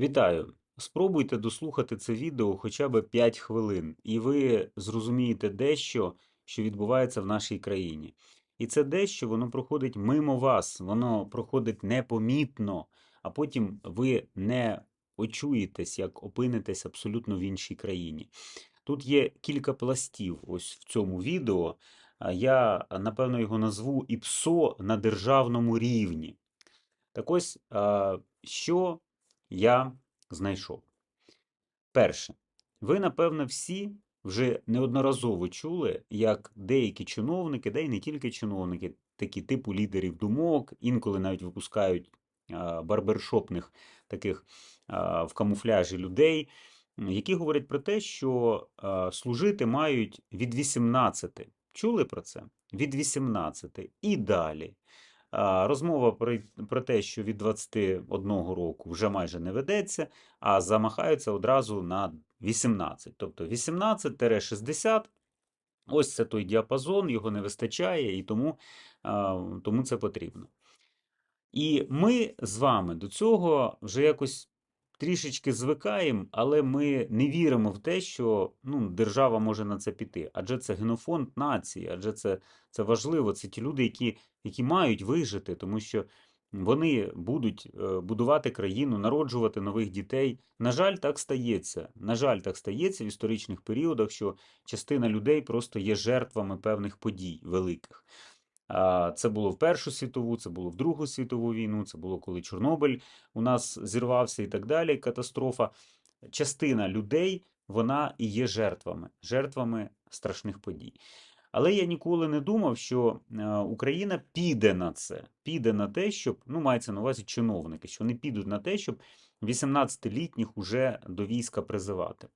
Вітаю! Спробуйте дослухати це відео хоча б 5 хвилин, і ви зрозумієте дещо, що відбувається в нашій країні. І це дещо воно проходить мимо вас, воно проходить непомітно, а потім ви не очуєтесь, як опинитесь абсолютно в іншій країні. Тут є кілька пластів ось в цьому відео. Я, напевно, його назву «ІПСО на державному рівні. Так ось, що я знайшов. Перше, ви, напевно, всі вже неодноразово чули, як деякі чиновники, да й не тільки чиновники, такі типу лідерів думок, інколи навіть випускають барбершопних таких в камуфляжі людей, які говорять про те, що служити мають від 18. Чули про це? Від 18 і далі. Розмова про те, що від 21 року вже майже не ведеться, а замахаються одразу на 18. Тобто 18-60 ось це той діапазон, його не вистачає, і тому, тому це потрібно. І ми з вами до цього вже якось трішечки звикаємо, але ми не віримо в те, що ну, держава може на це піти. Адже це генофонд нації, адже це, це важливо. Це ті люди, які, які мають вижити, тому що вони будуть е, будувати країну, народжувати нових дітей. На жаль, так стається. На жаль, так стається в історичних періодах, що частина людей просто є жертвами певних подій великих. Це було в Першу світову, це було в Другу світову війну, це було коли Чорнобиль у нас зірвався і так далі. Катастрофа. Частина людей вона і є жертвами, жертвами страшних подій. Але я ніколи не думав, що е, Україна піде на це, піде на те, щоб ну мається на увазі чиновники, що вони підуть на те, щоб 18-літніх уже до війська призивати.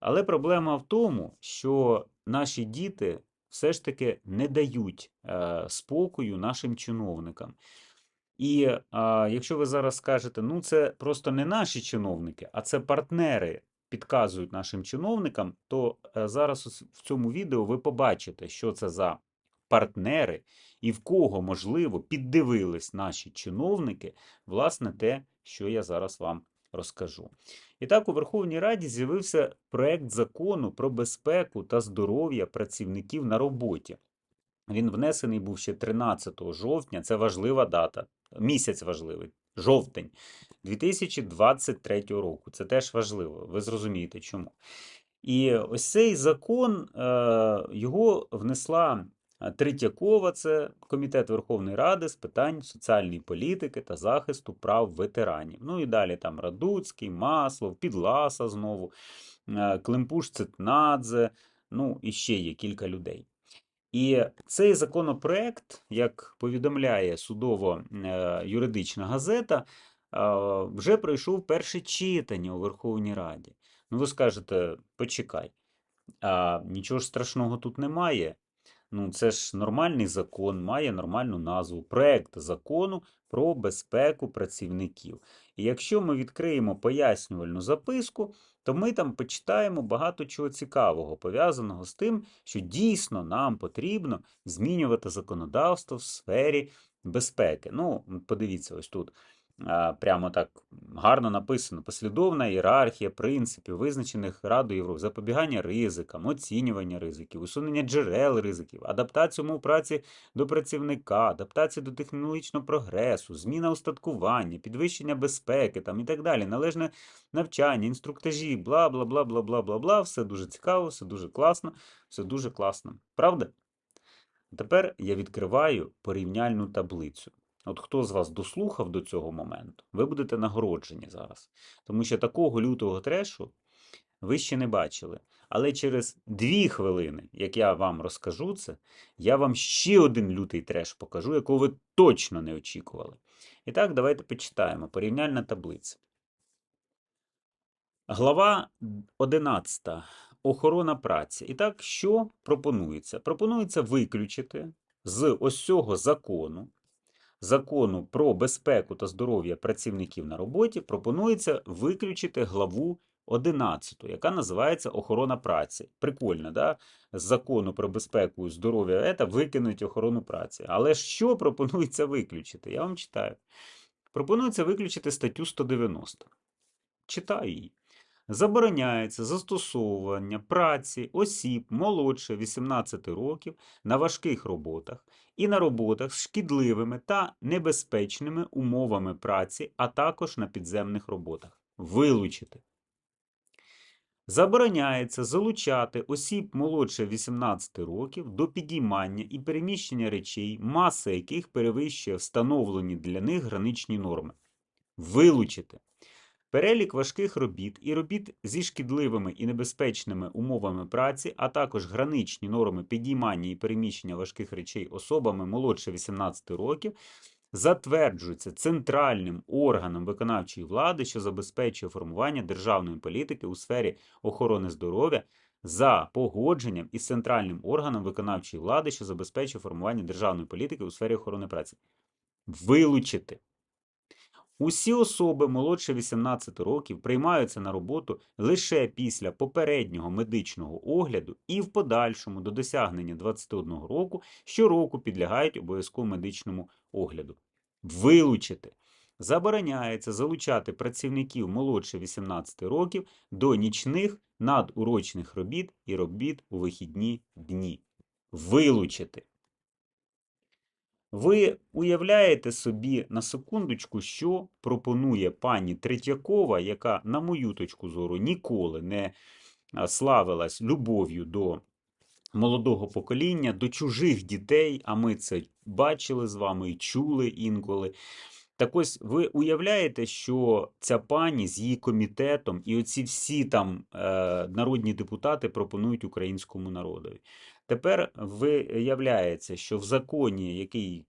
Але проблема в тому, що наші діти все ж таки не дають е, спокою нашим чиновникам. І е, якщо ви зараз скажете, ну це просто не наші чиновники, а це партнери підказують нашим чиновникам, то е, зараз в цьому відео ви побачите, що це за партнери і в кого, можливо, піддивились наші чиновники, власне, те, що я зараз вам розкажу. І так, у Верховній Раді з'явився проект закону про безпеку та здоров'я працівників на роботі. Він внесений був ще 13 жовтня, це важлива дата, місяць важливий, жовтень 2023 року. Це теж важливо, ви зрозумієте чому. І ось цей закон е, його внесла Третьякова, це Комітет Верховної Ради з питань соціальної політики та захисту прав ветеранів. Ну і далі там Радуцький, Маслов, Підласа знову, е, Климпуш Цитнадзе, ну і ще є кілька людей. І цей законопроект, як повідомляє судово-юридична газета, вже пройшов перше читання у Верховній Раді. Ну, ви скажете, почекай, а нічого ж страшного тут немає. Ну, це ж нормальний закон, має нормальну назву. Проект закону про безпеку працівників. І якщо ми відкриємо пояснювальну записку, то ми там почитаємо багато чого цікавого, пов'язаного з тим, що дійсно нам потрібно змінювати законодавство в сфері безпеки. Ну, подивіться, ось тут прямо так гарно написано: послідовна ієрархія принципів, визначених Радою Європи, запобігання ризикам, оцінювання ризиків, усунення джерел ризиків, адаптація умов праці до працівника, адаптація до технологічного прогресу, зміна устаткування, підвищення безпеки там і так далі, належне навчання, інструктажі, бла, бла, бла, бла, бла, бла, бла. Все дуже цікаво, все дуже класно, все дуже класно. Правда? Тепер я відкриваю порівняльну таблицю. От хто з вас дослухав до цього моменту, ви будете нагороджені зараз. Тому що такого лютого трешу ви ще не бачили. Але через дві хвилини, як я вам розкажу це, я вам ще один лютий треш покажу, якого ви точно не очікували. І так, давайте почитаємо порівняльна таблиця. Глава 11. Охорона праці. І так, що пропонується? Пропонується виключити з ось цього закону закону про безпеку та здоров'я працівників на роботі пропонується виключити главу 11, яка називається охорона праці. Прикольно, да? З закону про безпеку і здоров'я це викинуть охорону праці. Але що пропонується виключити? Я вам читаю. Пропонується виключити статтю 190. Читаю її. Забороняється застосовування праці осіб молодше 18 років на важких роботах і на роботах з шкідливими та небезпечними умовами праці, а також на підземних роботах. Вилучити. Забороняється залучати осіб молодше 18 років до підіймання і переміщення речей, маса яких перевищує встановлені для них граничні норми. Вилучити. Перелік важких робіт і робіт зі шкідливими і небезпечними умовами праці, а також граничні норми підіймання і переміщення важких речей особами молодше 18 років, затверджуються центральним органом виконавчої влади, що забезпечує формування державної політики у сфері охорони здоров'я за погодженням із центральним органом виконавчої влади, що забезпечує формування державної політики у сфері охорони праці. Вилучити. Усі особи молодше 18 років приймаються на роботу лише після попереднього медичного огляду і в подальшому до досягнення 21 року щороку підлягають обов'язково медичному огляду. Вилучити. Забороняється залучати працівників молодше 18 років до нічних надурочних робіт і робіт у вихідні дні. Вилучити. Ви уявляєте собі на секундочку, що пропонує пані Третьякова, яка, на мою точку зору, ніколи не славилась любов'ю до молодого покоління, до чужих дітей, а ми це бачили з вами і чули інколи. Так ось ви уявляєте, що ця пані з її комітетом і оці всі там е, народні депутати пропонують українському народові. Тепер виявляється, що в законі, який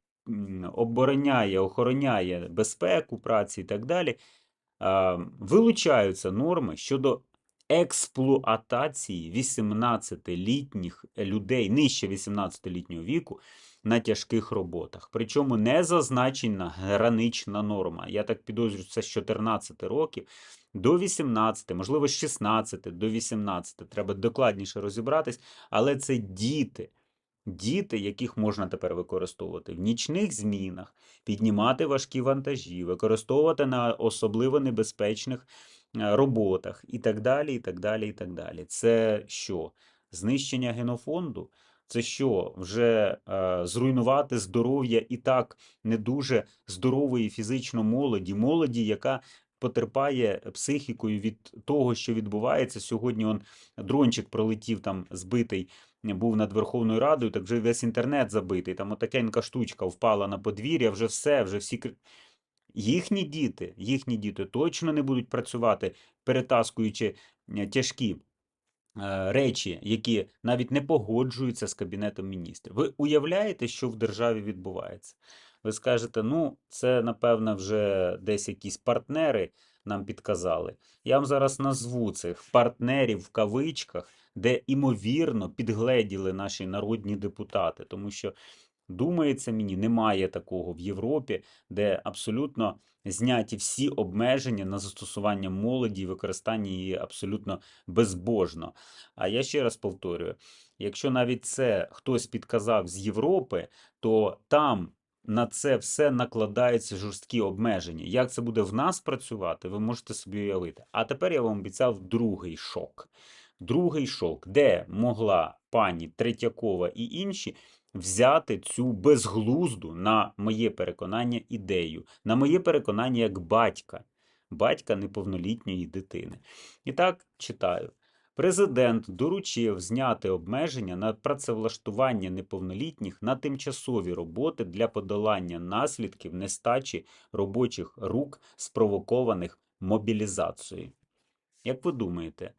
обороняє, охороняє безпеку праці і так далі, вилучаються норми щодо експлуатації 18-літніх людей нижче 18-літнього віку на тяжких роботах. Причому не зазначена гранична норма. Я так підозрюю, це з 14 років до 18, можливо, з 16 до 18. Треба докладніше розібратись, але це діти. Діти, яких можна тепер використовувати в нічних змінах, піднімати важкі вантажі, використовувати на особливо небезпечних е, роботах і так далі. і так далі, і так далі. Це що? Знищення генофонду? Це що, вже е, зруйнувати здоров'я і так не дуже здорової фізично молоді, молоді, яка потерпає психікою від того, що відбувається. Сьогодні он дрончик пролетів там збитий, був над Верховною Радою, так вже весь інтернет забитий. Там отакенька штучка впала на подвір'я, вже все, вже всі. Їхні діти, їхні діти точно не будуть працювати, перетаскуючи е, тяжкі е, речі, які навіть не погоджуються з Кабінетом міністрів. Ви уявляєте, що в державі відбувається? Ви скажете, ну, це, напевно, вже десь якісь партнери нам підказали. Я вам зараз назву цих партнерів в кавичках, де імовірно підгледіли наші народні депутати, тому що. Думається мені, немає такого в Європі, де абсолютно зняті всі обмеження на застосування молоді і використання її абсолютно безбожно. А я ще раз повторюю: якщо навіть це хтось підказав з Європи, то там на це все накладаються жорсткі обмеження. Як це буде в нас працювати, ви можете собі уявити. А тепер я вам обіцяв другий шок. Другий шок, де могла пані Третьякова і інші взяти цю безглузду, на моє переконання, ідею, на моє переконання як батька, батька неповнолітньої дитини. І так читаю. Президент доручив зняти обмеження на працевлаштування неповнолітніх на тимчасові роботи для подолання наслідків нестачі робочих рук, спровокованих мобілізацією. Як ви думаєте,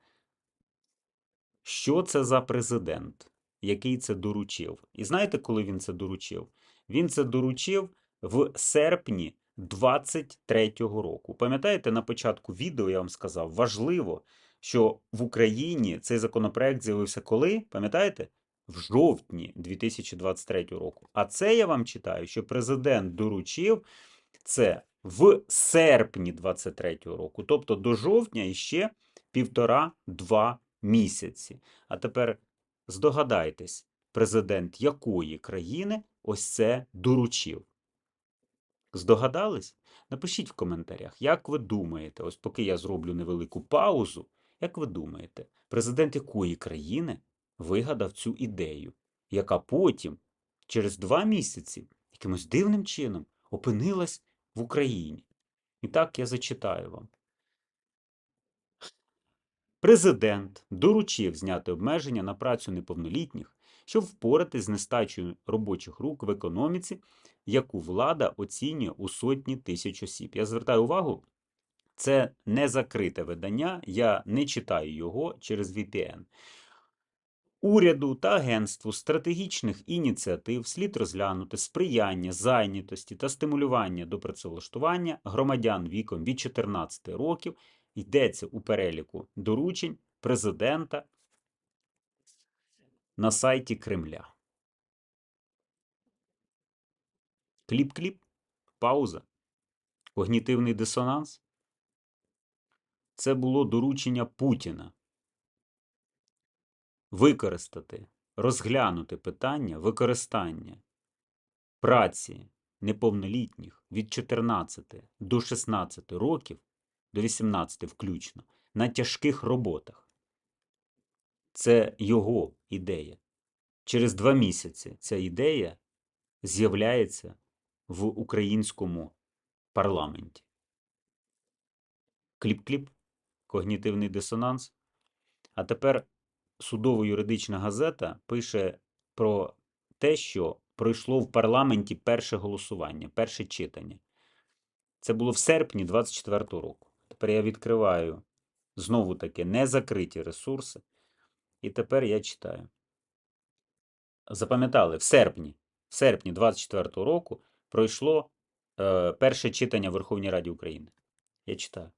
що це за президент, який це доручив? І знаєте, коли він це доручив? Він це доручив в серпні 23-го року. Пам'ятаєте, на початку відео я вам сказав, важливо, що в Україні цей законопроект з'явився коли? Пам'ятаєте? В жовтні 2023 року. А це я вам читаю, що президент доручив це в серпні 23 року. Тобто до жовтня іще півтора-два місяці. А тепер здогадайтесь, президент якої країни ось це доручив? Здогадались? Напишіть в коментарях, як ви думаєте, ось поки я зроблю невелику паузу, як ви думаєте, президент якої країни вигадав цю ідею, яка потім, через два місяці, якимось дивним чином опинилась в Україні? І так я зачитаю вам. Президент доручив зняти обмеження на працю неповнолітніх, щоб впоратись з нестачею робочих рук в економіці, яку влада оцінює у сотні тисяч осіб. Я звертаю увагу, це не закрите видання, я не читаю його через VPN. Уряду та агентству стратегічних ініціатив слід розглянути сприяння зайнятості та стимулювання до працевлаштування громадян віком від 14 років йдеться у переліку доручень президента на сайті Кремля. Кліп-кліп, пауза, когнітивний дисонанс. Це було доручення Путіна використати, розглянути питання використання праці неповнолітніх від 14 до 16 років, до 18 включно, на тяжких роботах. Це його ідея. Через два місяці ця ідея з'являється в українському парламенті. Кліп-кліп, когнітивний дисонанс. А тепер судово-юридична газета пише про те, що пройшло в парламенті перше голосування, перше читання. Це було в серпні 24-го року. Тепер я відкриваю знову таки незакриті ресурси. І тепер я читаю. Запам'ятали, в серпні, в серпні 24-го року пройшло е, перше читання в Верховній Раді України. Я читаю.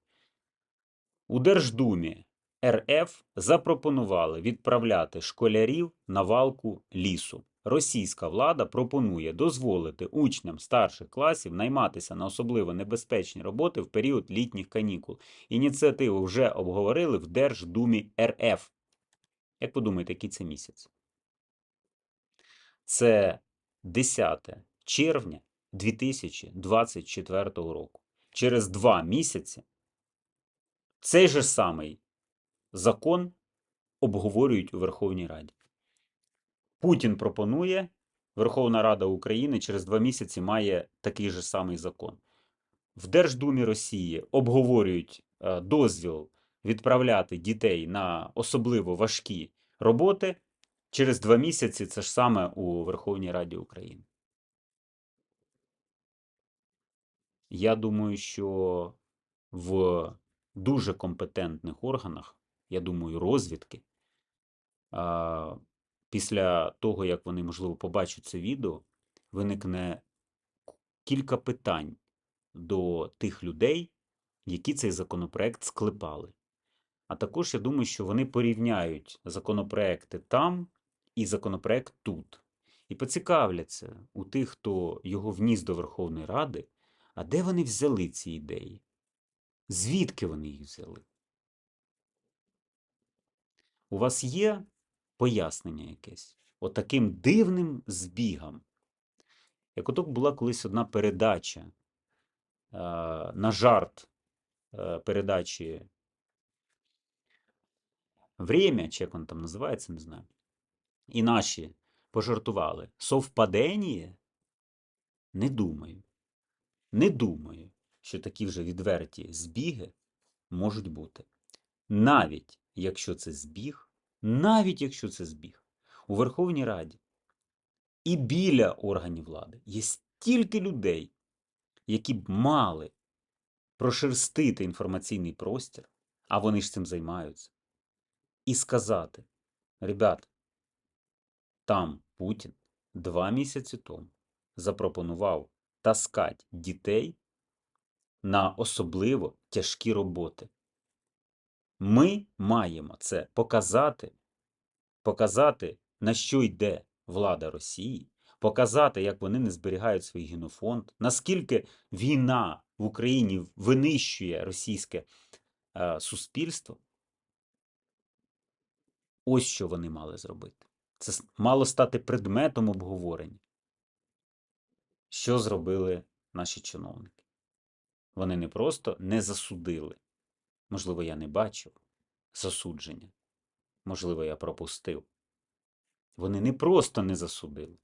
У Держдумі РФ запропонували відправляти школярів на валку лісу. Російська влада пропонує дозволити учням старших класів найматися на особливо небезпечні роботи в період літніх канікул. Ініціативу вже обговорили в Держдумі РФ. Як ви думаєте, який це місяць? Це 10 червня 2024 року. Через два місяці цей же самий закон обговорюють у Верховній Раді. Путін пропонує, Верховна Рада України через два місяці має такий же самий закон. В Держдумі Росії обговорюють е, дозвіл відправляти дітей на особливо важкі роботи. Через два місяці це ж саме у Верховній Раді України. Я думаю, що в дуже компетентних органах, я думаю, розвідки, після того, як вони, можливо, побачать це відео, виникне кілька питань до тих людей, які цей законопроект склепали. А також я думаю, що вони порівняють законопроекти там і законопроект тут. І поцікавляться у тих, хто його вніс до Верховної Ради, а де вони взяли ці ідеї? Звідки вони їх взяли? У вас є пояснення якесь? Отаким дивним збігом. Як оток була колись одна передача е, на жарт е, передачі Время, чи як воно там називається, не знаю. І наші пожартували. Совпадення? Не думаю. Не думаю, що такі вже відверті збіги можуть бути. Навіть якщо це збіг, навіть якщо це збіг, у Верховній Раді і біля органів влади є стільки людей, які б мали прошерстити інформаційний простір, а вони ж цим займаються, і сказати: ребят, там Путін два місяці тому запропонував таскати дітей на особливо тяжкі роботи. Ми маємо це показати, показати, на що йде влада Росії, показати, як вони не зберігають свій генофонд, наскільки війна в Україні винищує російське е, суспільство. Ось що вони мали зробити. Це мало стати предметом обговорення. Що зробили наші чиновники? Вони не просто не засудили. Можливо, я не бачив засудження. Можливо, я пропустив. Вони не просто не засудили.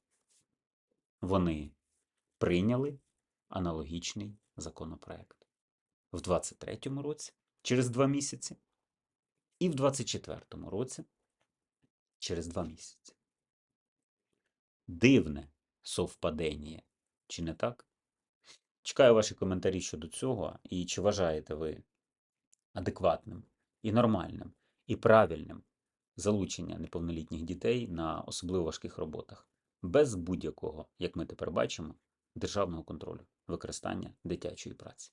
Вони прийняли аналогічний законопроект в 23-му році через два місяці і в 24-му році через два місяці. Дивне совпадення, чи не так? Чекаю ваші коментарі щодо цього, і чи вважаєте ви адекватним і нормальним і правильним залучення неповнолітніх дітей на особливо важких роботах, без будь-якого, як ми тепер бачимо, державного контролю використання дитячої праці.